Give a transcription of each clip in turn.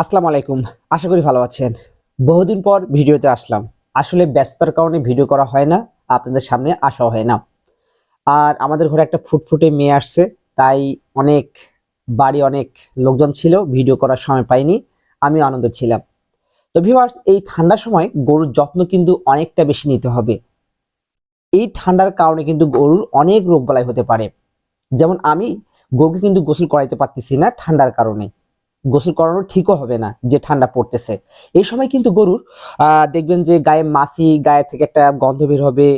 আসসালামু আলাইকুম। আশা করি ভালো আছেন। বহুদিন পর ভিডিওতে আসলাম। আসলে ব্যস্ততার কারণে ভিডিও করা হয় না, আপনাদের সামনে আসা হয় না। আর আমাদের ঘরে একটা ফুটফুটে মেয়ে আসছে, তাই অনেক, বাড়ি অনেক লোকজন ছিল, ভিডিও করার সময় পাইনি আমি আনন্দ ছিলাম। তো ভিউয়ার্স এই ঠান্ডার সময় গরুর যত্ন কিন্তু অনেকটা বেশি নিতে হবে। এই ঠান্ডার কারণে কিন্তু গরুর অনেক রোগ বালাই হতে পারে। যেমন আমি, গরুকে কিন্তু গোসল করাইতে পারতেছি না ঠান্ডার কারণে। গোসল করানো ঠিকও হবে না যে ঠান্ডা পড়তেছে। এই সময় কিন্তু গরুর দেখবেন যে গায়ে মাছি, গায়ে থেকে একটা গন্ধ বের হবে,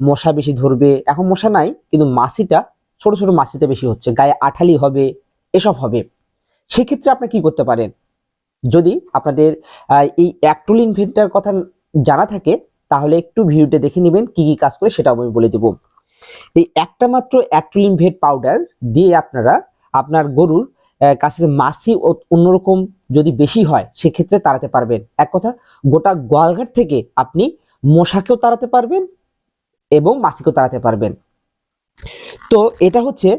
মশা বেশি ধরবে। এখন মশা নাই, কিন্তু মাছিটা, ছোট ছোট মাছিটা বেশি হচ্ছে, গায়ে আঠালি হবে, এসব হবে। সেক্ষেত্রে আপনি কি করতে পারেন? যদি আপনাদের এই অ্যাক্টুল ইনভেন্টার কথা জানা থাকে, তাহলে একটু ভিডিওটা দেখে নেবেন কি কি কাজ করে, সেটাও আমি বলে দেব। এই একটা মাত্র অ্যাক্টুল ইনভেট পাউডার দিয়ে আপনারা, আপনার গরুর কাছে ও অন্যরকম যদি বেশি হয়, সেক্ষেত্রে তাড়াতে পারবেন। এক কথা, গোটা গোয়ালঘাট থেকে আপনি মশাকেও তাড়াতে পারবেন এবং মাছিকেও তাড়াতে পারবেন। তো এটা হচ্ছে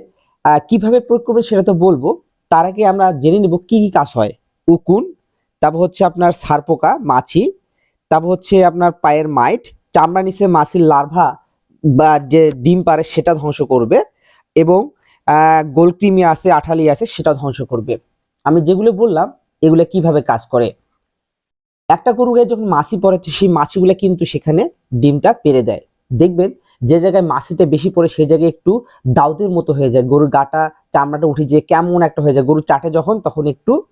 কীভাবে প্রয়োগ করবেন সেটা তো বলব। তার আগে আমরা জেনে নেব কি কি কাজ হয়। উকুন, তারপর হচ্ছে আপনার সারপোকা, মাছি, তারপর হচ্ছে আপনার পায়ের মাইট, চামড়া নিচে মাছির লার্ভা বা যে ডিম পারে সেটা ধ্বংস করবে এবং গোলক্রিমি আছে আঠালি আছে সেটা ধ্বংস করবে। আমি যেগুলো বললাম, এগুলো কীভাবে কাজ করে? একটা গরু গায়ে যখন মাছি পড়ে সেই মাছিগুলো কিন্তু সেখানে ডিমটা পেরে দেয়। দেখবেন, যে জায়গায় মাছিটা বেশি পড়ে, সেই জায়গায় একটু দাউদের মতো হয়ে যায়। গরুর গাটা, চামড়াটা উঠে যেয়ে কেমন একটা হয়ে যায়। গরু চাটে যখন, তখন একটু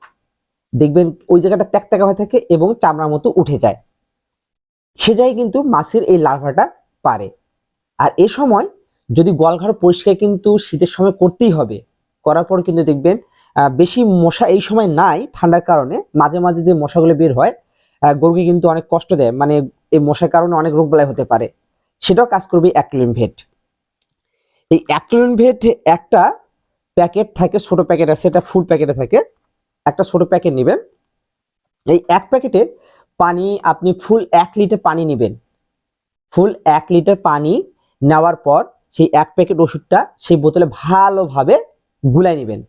দেখবেন, ওই জায়গাটা ত্যাক হয়ে থাকে এবং চামড়ার মতো উঠে যায়। সে জায়গায় কিন্তু মাছের এই লার্ভাটা পারে। আর এ সময় যদি গোয়ালঘর পরিষ্কার কিন্তু শীতের সময় করতেই হবে, করার পর কিন্তু দেখবেন বেশি মশা এই সময় নাই ঠান্ডার কারণে, মাঝে মাঝে যে মশাগুলো বের হয় গরুকে কিন্তু অনেক কষ্ট দেয় মানে এই মশার কারণে অনেক রোগ বালাই হতে পারে। সেটাও কাজ করবে অ্যাক্টোলিন ভেট। এই অ্যাক্টোলিন ভেট একটা প্যাকেট থাকে, ছোট প্যাকেট আছে, এটা ফুল প্যাকেটে থাকে, একটা ছোট প্যাকেট নেবেন। এই এক প্যাকেটে পানি, আপনি ফুল এক লিটার পানি নেবেন। ফুল এক লিটার পানি নেওয়ার পর সেই এক প্যাকেট ওষুধটা সেই বোতলে ভালোভাবে গুলাই নেবেন।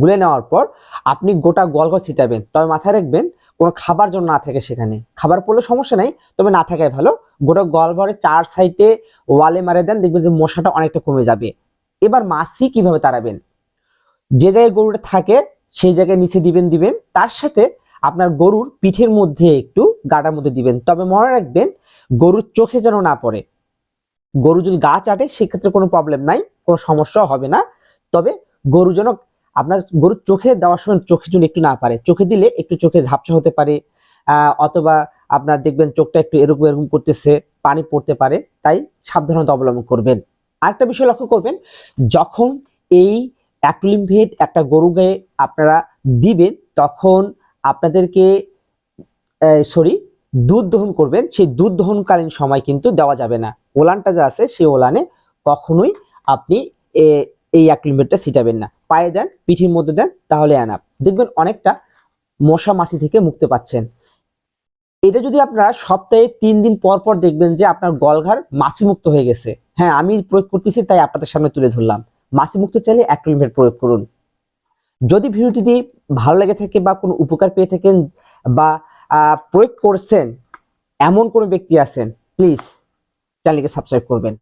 গুলে নেওয়ার পর আপনি গোটা গোয়ালঘর ছিটাবেন। তবে মাথায় রাখবেন, কোনো খাবার জন্য না থাকে সেখানে। খাবার পড়লে সমস্যা নাই, তবে না থাকাই ভালো। গোটা গোয়ালঘরের চার সাইডে ওয়ালে মারে দেন, দেখবেন যে মশাটা অনেকটা কমে যাবে। এবার মাছি কীভাবে তাড়াবেন? যে জায়গায় গরুটা থাকে, সেই জায়গায় নিচে দিবেন দিবেন। তার সাথে আপনার গরুর পিঠের মধ্যে একটু গাটার মধ্যে দিবেন। তবে মনে রাখবেন, গরুর চোখে যেন না পড়ে। গরু যদি গা চাটে, সেক্ষেত্রে কোনো প্রবলেম নাই, কোনো সমস্যা হবে না। তবে গরু যেন আপনার গরুর চোখে দেওয়ার সময় চোখে যেন একটু না পারে। চোখে দিলে একটু চোখে ঝাপসা হতে পারে অথবা আপনার দেখবেন চোখটা একটু এরকম এরকম করতেছে, পানি পড়তে পারে, তাই সাবধানতা অবলম্বন করবেন। আরেকটা বিষয় লক্ষ্য করবেন, যখন এই অ্যাক্লিমভেট একটা গরু গায়ে আপনারা দিবেন, তখন আপনাদেরকে সরি দুধ দহন করবেন, সেই দুধ দহনকালীন সময় কিন্তু দেওয়া যাবে না। ওলানটা যা আছে, সেই ওলানে কখনোই আপনি এই অ্যাক্লিমেটটা ছিটাবেন না। পায়ে দেন, পিঠির মধ্যে দেন, তাহলে অ্যানাপ দেখবেন অনেকটা মশা মাছি থেকে মুক্তি পাচ্ছেন। এটা যদি আপনারা সপ্তাহে তিন দিন পর পর দেখবেন যে আপনার গলঘার মাছি মুক্ত হয়ে গেছে। হ্যাঁ আমি প্রয়োগ করতেছি, তাই আপনাদের সামনে তুলে ধরলাম। মাছি মুক্ত চাইলে অ্যাক্লিমেট প্রয়োগ করুন। যদি ভিডিওটি ভালো লেগে থাকে বা কোনো উপকার পেয়ে থাকেন বা প্রয়োগ করছেন এমন কোনো ব্যক্তি আছেন প্লিজ চ্যানেলকে সাবস্ক্রাইব করবেন।